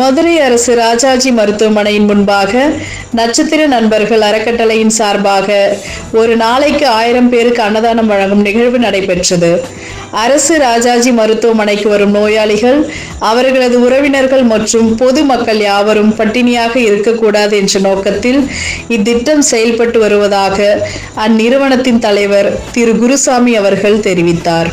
மதுரை அரசு ராஜாஜி மருத்துவமனையின் முன்பாக நட்சத்திர நண்பர்கள் அறக்கட்டளையின் சார்பாக ஒரு நாளைக்கு ஆயிரம் பேருக்கு அன்னதானம் வழங்கும் நிகழ்வு நடைபெற்றது. அரசு ராஜாஜி மருத்துவமனைக்கு வரும் நோயாளிகள் அவர்களது உறவினர்கள் மற்றும் பொதுமக்கள் யாவரும் பட்டினியாக இருக்கக்கூடாது என்ற நோக்கத்தில் இத்திட்டம் செயல்பட்டு வருவதாக அந்நிறுவனத்தின் தலைவர் திரு. குருசாமி அவர்கள் தெரிவித்தார்.